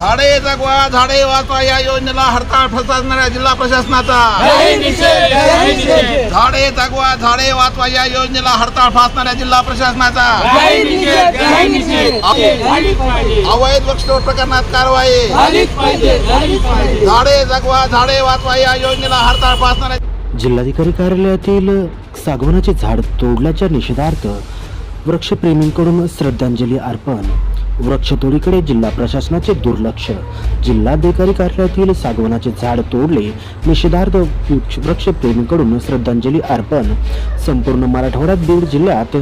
झाडे जगवा झाडे वाचवा या योजनेला हरताळ फसवणाऱ्या जिल्हा प्रशासनाचा. झाडे जगवा झाडे वाचवा या योजनेला हरताळ फासणाऱ्या जिल्हा प्रशासनाचा. अवैध वृक्षतोड प्रकरणात कारवाई. झाडे जगवा झाडे वाचवा या योजनेला हरताळ फासणाऱ्या जिल्हाधिकारी कार्यालयातील सागवानाचे झाड तोडल्याच्या निषेधार्थ वृक्षप्रेमींकडून श्रद्धांजली अर्पण वृक्षतोडीकडे जिल्हा प्रशासनाचे दुर्लक्ष. जिल्हाधिकारी कार्यालयातील सागवनाचे झाड तोडले. निषेधार्थ वृक्ष- वृक्षप्रेमींकडून श्रद्धांजली अर्पण. संपूर्ण मराठवाड्यात बीड जिल्ह्यात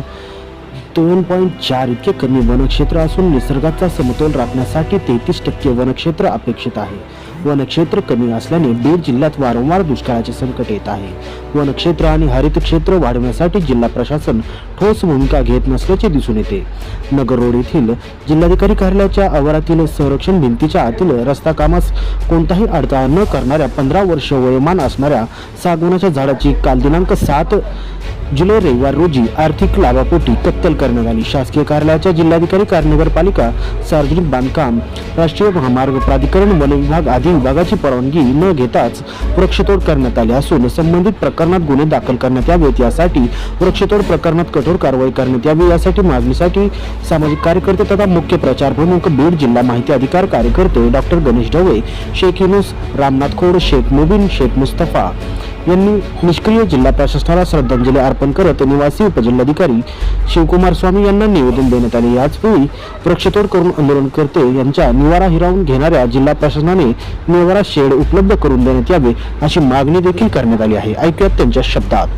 दोन पॉईंट चार इतके कमी वनक्षेत्र असून निसर्गाचा समतोल राखण्यासाठी तेहतीस टक्के वनक्षेत्र अपेक्षित आहे. वनक्षेत्र कमी असल्याने बीड जिल्ह्यात वारंवार दुष्काळाचे संकट येत आहे. वनक्षेत्र आणि हरित क्षेत्र वाढवण्यासाठी जिल्हा प्रशासन ठोस भूमिका घेत नसल्याचे दिसून येते. नगर रोड येथील जिल्हाधिकारी कार्यालयाच्या आवारातील संरक्षण भिंतीच्या आतील रस्ता कामास कोणताही अडथळा न करणाऱ्या पंधरा वर्ष वयोमान असणाऱ्या सागवनाच्या झाडाची काल दिनांक सात जुलै रविवार रोजी आर्थिक लाभापोटी कत्तल करण्यात आली. शासकीय कार्यालयाच्या जिल्हाधिकारी कार्य नगरपालिका सार्वजनिक बांधकाम राष्ट्रीय महामार्ग प्राधिकरण वन विभाग आदी विभागाची परवानगी न घेताच वृक्षतोड करण्यात आली असून संबंधित प्रकरणात गुन्हे दाखल करण्यात यावेत. यासाठी वृक्षतोड प्रकरणात कठोर कारवाई करण्यात यावी. यासाठी मागणीसाठी सामाजिक कार्यकर्ते तथा मुख्य प्रचार प्रमुख बीड जिल्हा माहिती अधिकार कार्यकर्ते डॉक्टर गणेश ढवळे शेख युनुस रामनाथ खोड शेख मुबीन शेख मुस्तफा यांनी निष्क्रिय जिल्हा प्रशासनाला श्रद्धांजली अर्पण करत निवासी उपजिल्हाधिकारी शिवकुमार स्वामी यांना निवेदन देण्यात आले. याचवेळी वृक्षतोड करून आंदोलनकर्ते यांच्या निवारा हिरावून घेणाऱ्या जिल्हा प्रशासनाने निवारा शेड उपलब्ध करून देण्यात यावे अशी मागणी देखील करण्यात आली आहे. ऐकूयात त्यांच्या शब्दात.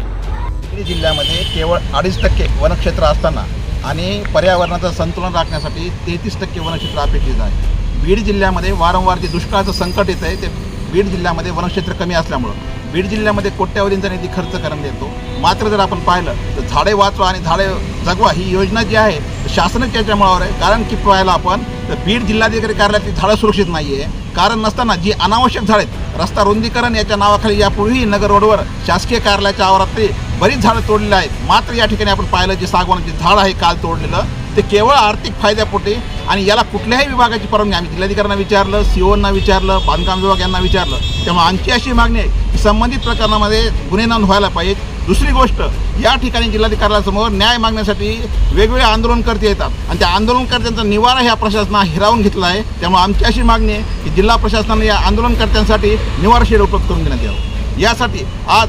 बीड जिल्ह्यामध्ये केवळ अडीच टक्के वनक्षेत्र असताना आणि पर्यावरणाचं संतुलन राखण्यासाठी तेहतीस टक्के वनक्षेत्र अपेक्षित आहे. बीड जिल्ह्यामध्ये वारंवार जे दुष्काळाचं संकट येत आहे ते बीड जिल्ह्यामध्ये वनक्षेत्र कमी असल्यामुळं. बीड जिल्ह्यामध्ये कोट्यावधींचा निधी खर्च करण्यात येतो. मात्र जर आपण पाहिलं तर झाडे वाचवा आणि झाडे जगवा ही योजना जी आहे शासनाच्या याच्यामुळावर आहे. कारण की पाहायला आपण तर बीड जिल्हाधिकारी कार्यालयातली झाडं सुरक्षित नाही आहे कारण नसताना जी अनावश्यक झाडं आहेत रस्ता रुंदीकरण याच्या नावाखाली यापूर्वी नगर रोडवर शासकीय कार्यालयाच्या आवारातली बरीच झाडं तोडलेली आहेत. मात्र या ठिकाणी आपण पाहिलं जे सागवानाचे झाड आहे काल तोडलेलं ते केवळ आर्थिक फायद्यापोटी आणि याला कुठल्याही विभागाची परवानगी. आम्ही जिल्हाधिकाऱ्यांना विचारलं सीओना विचारलं बांधकाम विभाग यांना विचारलं. त्यामुळे आमची अशी मागणी आहे की संबंधित प्रकरणामध्ये गुन्हे नोंद व्हायला पाहिजेत. दुसरी गोष्ट या ठिकाणी जिल्हाधिकाऱ्यासमोर न्याय मागण्यासाठी वेगवेगळे आंदोलनकर्ते येतात. आणि त्या आंदोलनकर्त्यांचा निवारा ह्या प्रशासना हिरावून घेतला आहे. त्यामुळे आमची अशी मागणी आहे की जिल्हा प्रशासनाने या आंदोलनकर्त्यांसाठी निवारा शेड उपलब्ध करून देण्यात यावं. यासाठी आज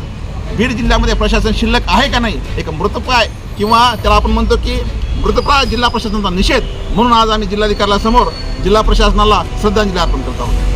बीड जिल्ह्यामध्ये प्रशासन शिल्लक आहे का नाही एक मृतप्राय किंवा त्याला आपण म्हणतो की मृतप्राय जिल्हा प्रशासनाचा निषेध म्हणून आज आम्ही जिल्हाधिकाऱ्यासमोर जिल्हा प्रशासनाला श्रद्धांजली अर्पण करत आहोत.